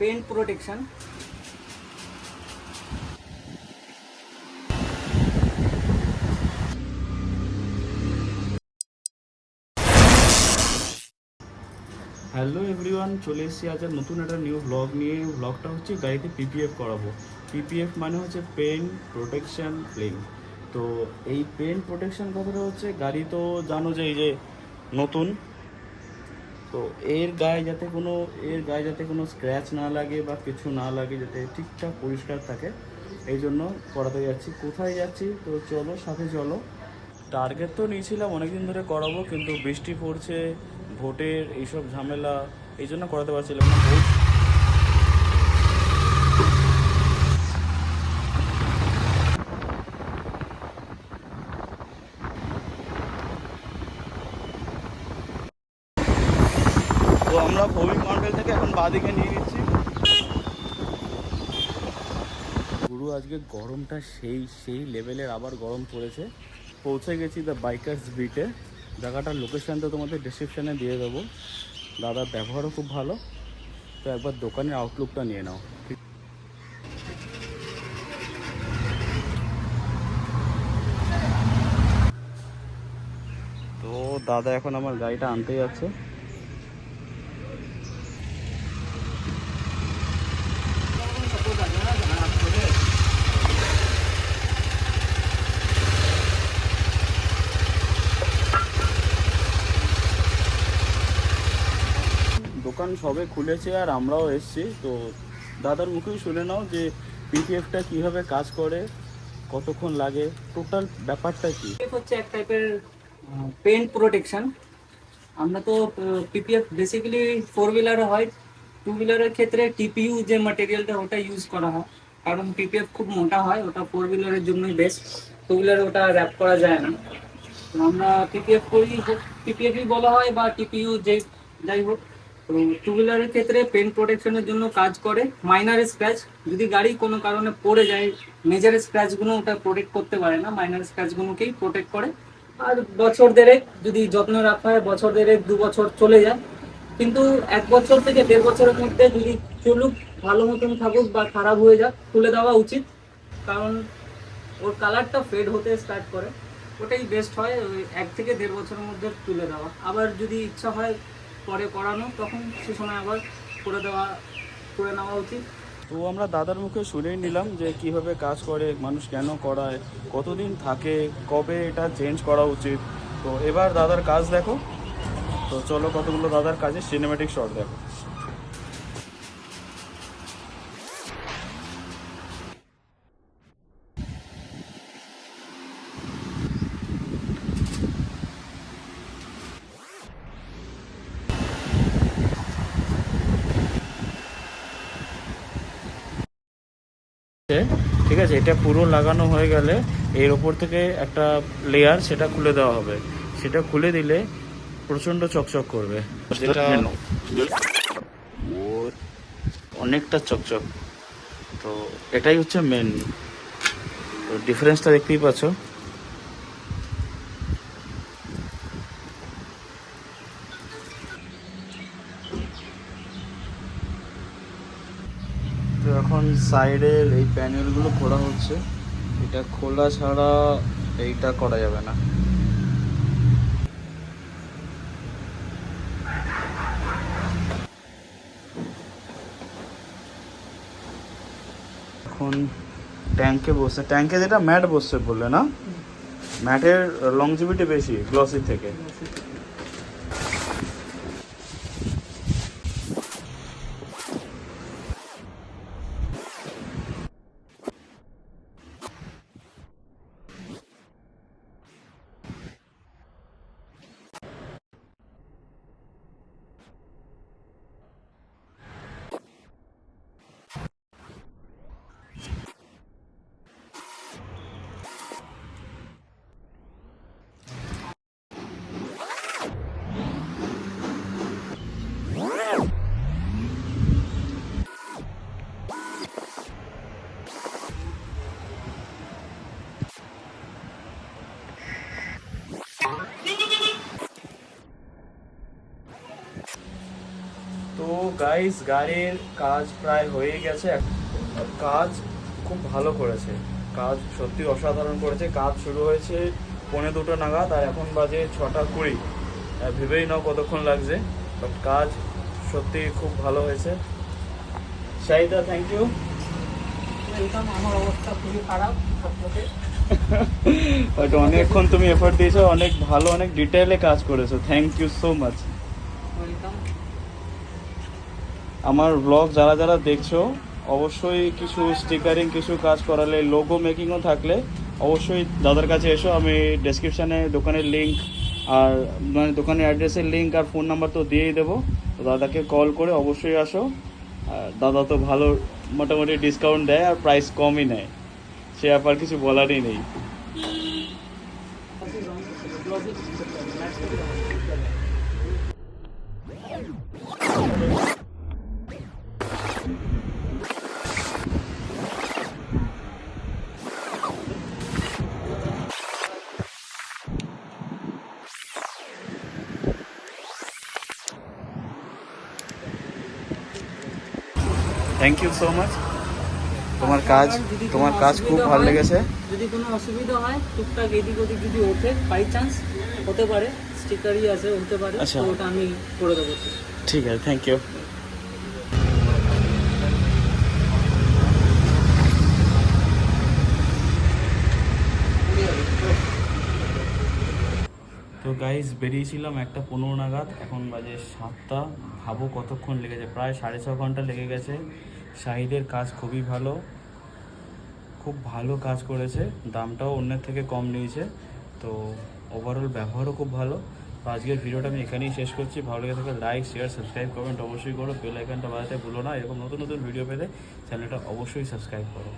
Paint protection hello everyone চলে এসেছি আজ আর নতুন একটা নিউ ব্লগ নিয়ে। ব্লগটা হচ্ছে গাড়িতে পিপিএফ করাবো। পিপিএফ মানে হচ্ছে পেন প্রোটেকশন প্লেন তো এই পেন প্রোটেকশন কথাটা হচ্ছে, গাড়ি তো জানো যে এই যে নতুন তো এর গায়ে যাতে কোনো, এর গায়ে যাতে কোনো স্ক্র্যাচ না লাগে বা কিছু না লাগে, যাতে ঠিকঠাক পরিষ্কার থাকে, এই জন্য করাতে যাচ্ছি। কোথায় যাচ্ছি? তো চলো, সাথে চলো। টার্গেট তো নিয়েছিলাম, অনেকদিন ধরে করাবো, কিন্তু বৃষ্টি পড়ছে, ভোটের এইসব ঝামেলা, এই জন্য করাতে পারছিলাম না। ভোট তো আমরা ভৌমিক মন্ডল থেকে নিয়ে নিচ্ছি। গুরু, আজকে গরমটা সেই সেই লেভেলের আবার গরম পড়েছে। পৌঁছে গেছি দ্য বাইকার্স বিটে জায়গাটার লোকেশান তো তোমাদের ডিসক্রিপশানে দিয়ে দেবো। দাদার ব্যবহারও খুব ভালো। তো একবার দোকানের আউটলুকটা নিয়ে নাও। তো দাদা এখন আমার গাড়িটা আনতে যাচ্ছে। দোকান সবে খুলেছে আর আমরাও এসেছি। তো দাদার মুখেই শুনে নাও যে পিপিএফটা কীভাবে কাজ করে, কতক্ষণ লাগে, টোটাল ব্যাপারটা কি? হচ্ছে এক টাইপের পেন্ট প্রোটেকশন। আমরা তো পিপিএফ বেসিক্যালি ফোর হুইলারে হয়। টু হুইলারের ক্ষেত্রে টিপিইউ যে ম্যাটেরিয়ালটা ওটা ইউজ করা হয়। কারণ পিপিএফ খুব মোটা হয়, ওটা ফোর হুইলারের জন্যই বেস্ট টু হুইলারে ওটা র্যাপ করা যায় না। আমরা পিপিএফ করি পিপিএফই বলা হয় বা টিপিইউ যে যাই হোক। তো টু হুইলারের ক্ষেত্রে পেন্ট প্রোটেকশনের জন্য কাজ করে মাইনার স্ক্র্যাচ যদি গাড়ি কোনো কারণে পড়ে যায় মেজর স্ক্র্যাচগুলো ওটা প্রোটেক্ট করতে পারে না মাইনার স্ক্র্যাচগুলোকেই প্রোটেক্ট করে। আর বছর দেড়েক যদি যত্ন রাখা হয়, বছর দেড়েক, দু বছর চলে যায়। কিন্তু এক বছর থেকে দেড় বছরের মধ্যে যদি চলুক, ভালো মতন থাকুক বা খারাপ হয়ে যাক, তুলে দেওয়া উচিত। কারণ ওর কালারটা ফেড হতে স্টার্ট করে। ওটাই বেস্ট হয় এক থেকে দেড় বছরের মধ্যে তুলে দেওয়া। আবার যদি ইচ্ছা হয় পরে করানো, তখন সে সময় আবার করে দেওয়া, করে নেওয়া উচিত। তো আমরা দাদার মুখে শুনেই নিলাম যে কীভাবে কাজ করে, মানুষ কেন করায়, কতদিন থাকে, কবে এটা চেঞ্জ করা উচিত। তো এবার দাদার কাজ দেখো। তো চলো কতগুলো দাদার কাজে সিনেমেটিক শট দেখো। ঠিক আছে? এটা পুরো লাগানো হয়ে গেলে এর ওপর থেকে একটা লেয়ার সেটা খুলে দেওয়া হবে। সেটা খুলে দিলে প্রচণ্ড চকচক করবে। যেটা অনেকটা চকচক। তো এটাই হচ্ছে মেন তো ডিফারেন্সটা দেখতেই পাচ্ছ। তো এখন সাইডের এই প্যানেলগুলো খোলা হচ্ছে। এটা খোলা ছাড়া এইটা করা যাবে না। এখন ট্যাঙ্কে বসছে ট্যাঙ্কে যেটা ম্যাট বসছে বললে না? ম্যাটের লংজিভিটি বেশি গ্লসির থেকে। গাইস গাড়ির কাজ প্রায় হয়ে গেছে। কাজ খুব ভালো করেছে। কাজ সত্যি অসাধারণ করেছে। কাজ শুরু হয়েছে পৌনে দুটো নাগাদ আর এখন বাজে ছটা কুড়ি। ভেবেই নাও কতক্ষণ লাগছে। বাট কাজ সত্যি খুব ভালো হয়েছে। শাহিদা থ্যাংক ইউ ওয়েলকাম আমার অবস্থা খুবই খারাপ। বাট অনেকক্ষণ তুমি এফোর্ট দিয়েছ অনেক ভালো অনেক ডিটেলে কাজ করেছ। Thank you so much welcome আমার ব্লগ যারা যারা দেখছ, অবশ্যই কিছু স্টিকারিং কিছু কাজ করালে লোগো মেকিংও থাকলে অবশ্যই দাদার কাছে এসো, আমি ডেসক্রিপশানে দোকানের লিঙ্ক আর মানে দোকানের অ্যাড্রেসের লিঙ্ক আর ফোন নাম্বার তো দিয়েই দেবো। তো দাদাকে কল করে অবশ্যই আসো। দাদা তো ভালো, মোটামুটি ডিসকাউন্ট দেয় আর প্রাইস কমই নেয়। সে ব্যাপার কিছু বলারই নেই। থ্যাংক ইউ সো মাচ তোমার কাজ তোমার কাজ খুব ভালো লেগেছে। যদি কোনো অসুবিধা হয় টুকটাক এদিক ওদিক যদি ওঠে বাই চান্স হতে পারে স্টিকারই আছে হতে পারে আচ্ছা। তো ওটা আমি করে দেবো। ঠিক আছে থ্যাংক ইউ তো গাইজ বেরিয়েছিলাম একটা পনেরো নাগাদ, এখন বাজে সাতটা। ভাবো কতক্ষণ লেগেছে প্রায় সাড়ে ছ ঘণ্টা লেগে গেছে। শাহিদের কাজ খুবই ভালো। খুব ভালো কাজ করেছে। দামটাও অন্যের থেকে কম নিয়েছে। তো ওভারঅল ব্যবহারও খুব ভালো। তো আজকের ভিডিওটা আমি এখানেই শেষ করছি। ভালো লেগে থাকলে লাইক শেয়ার সাবস্ক্রাইব কমেন্ট অবশ্যই করো। বেল আইকনটা বাজাতে ভুলো না। এরকম নতুন নতুন ভিডিও পেতে চ্যানেলটা অবশ্যই সাবস্ক্রাইব করো।